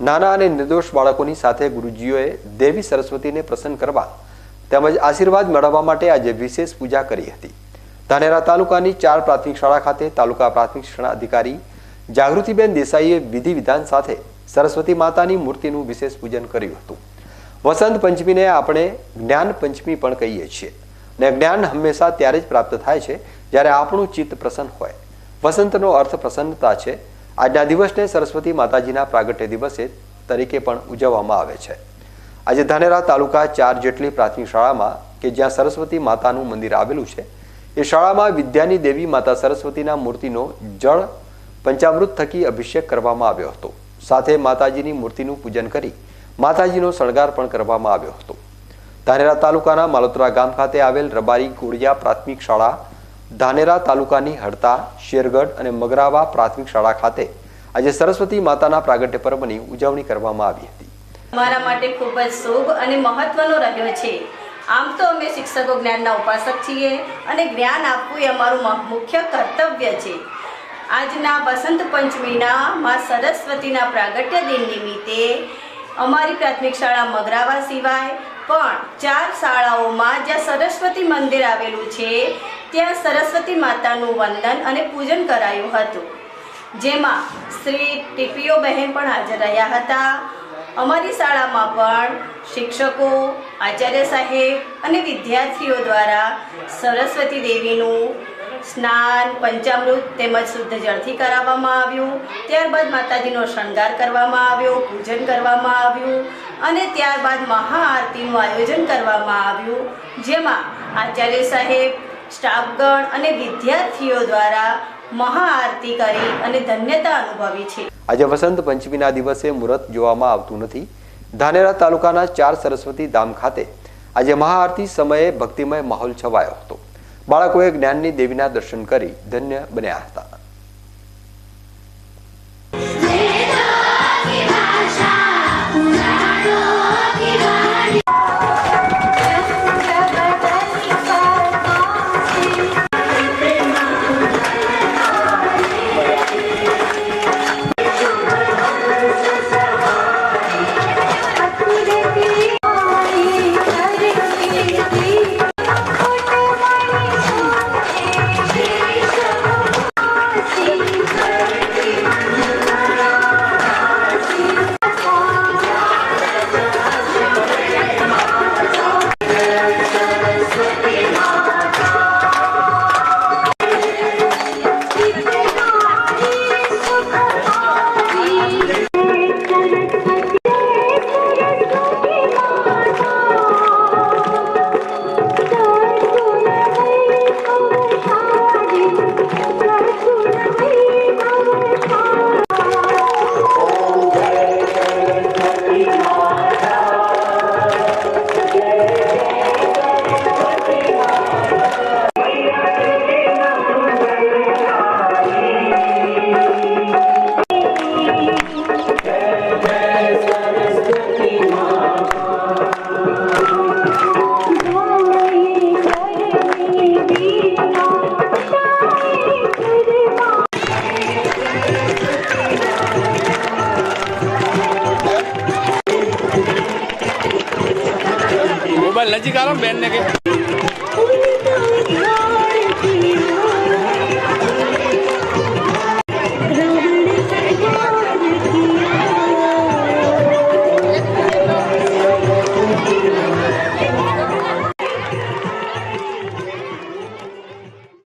નાના અને નિર્દોષ બાળકોની સાથે ગુરુજીઓએ દેવી સરસ્વતીને પ્રસન્ન કરવા તેમજ આશીર્વાદ મેળવવા માટે આજે વિશેષ પૂજા કરી હતી. ધાનેરા તાલુકાની ચાર પ્રાથમિક શાળા ખાતે તાલુકા પ્રાથમિક શિક્ષણ અધિકારી જાગૃતિબેન દેસાઈએ વિધિ વિધાન સાથે સરસ્વતી માતાની મૂર્તિનું વિશેષ પૂજન કર્યું હતું. વસંત પંચમીને આપણે જ્ઞાન પંચમી પણ કહીએ છીએ ને જ્ઞાન હંમેશા ત્યારે જ પ્રાપ્ત થાય છે જ્યારે આપણું ચિત્ત પ્રસન્ન હોય. વસંતનો અર્થ પ્રસન્નતા છે આજના દિવસને સરસ્વતી માતાજીના પ્રાગટ્ય દિવસે તરીકે પણ ઉજવવામાં આવે છે. આજે ધાનેરા તાલુકા ચાર જેટલી પ્રાથમિક શાળામાં કે જ્યાં સરસ્વતી માતાનું મંદિર આવેલું છે, એ શાળામાં વિદ્યાની દેવી માતા સરસ્વતીના મૂર્તિનો જળ પંચામૃત થકી અભિષેક કરવામાં આવ્યો હતો. સાથે માતાજીની મૂર્તિનું પૂજન કરી માતાજીનો શણગાર પણ કરવામાં આવ્યો હતો. ધાનેરા તાલુકાના માલોતરા ગામ ખાતે આવેલ રબારી કોડિયા પ્રાથમિક શાળા ધાનેરા તાલુકાની હડતા શેરગઢ અને મગરાવા પ્રાથમિક શાળા ખાતે આજે સરસ્વતી માતાના પ્રાગટ્ય પર્વની ઉજવણી કરવામાં આવી હતી. અમારા માટે ખૂબ જ શુભ અને મહત્વનો રહ્યો છે. આમ તો અમે શિક્ષકો જ્ઞાનના ઉપાસક છીએ અને જ્ઞાન આપવું એ અમારું મુખ્ય કર્તવ્ય છે. આજના વસંત પંચમીના માં સરસ્વતીના પ્રાગટ્ય દિન નિમિત્તે અમારી પ્રાથમિક શાળા મગરાવા સિવાય પણ ચાર શાળાઓમાં જ્યાં સરસ્વતી મંદિર આવેલું છે ત્યાં સરસ્વતી માતાનું વંદન અને પૂજન કરાયું હતું. જેમાં શ્રી ટીપીઓ બહેન પણ હાજર રહ્યા હતા. અમારી શાળામાં પણ શિક્ષકો, આચાર્ય સાહેબ અને વિદ્યાર્થીઓ દ્વારા સરસ્વતી દેવીનું સ્નાન, પંચામૃત તેમજ શુદ્ધ જળથી કરાવવામાં આવ્યું. ત્યારબાદ માતાજીનો શણગાર કરવામાં આવ્યો, પૂજન કરવામાં આવ્યું અને ત્યારબાદ મહાઆરતીનું આયોજન કરવામાં આવ્યું. જેમાં આચાર્ય સાહેબ સ્ટાફગણ અને વિદ્યાર્થીઓ દ્વારા મહાઆરતી કરી અને ધન્યતા અનુભવી છે. આજે વસંત પંચમીના દિવસે મુહૂર્ત જોવામાં આવતું નથી. ધાનેરા તાલુકાના ચાર સરસ્વતી ધામ ખાતે આજે મહાઆરતી સમયે ભક્તિમય માહોલ છવાયો હતો. બાળકોએ જ્ઞાનની દેવીના દર્શન કરી ધન્ય બન્યા હતા. મોબાઈલ નજીક આવો ને બેન ને કે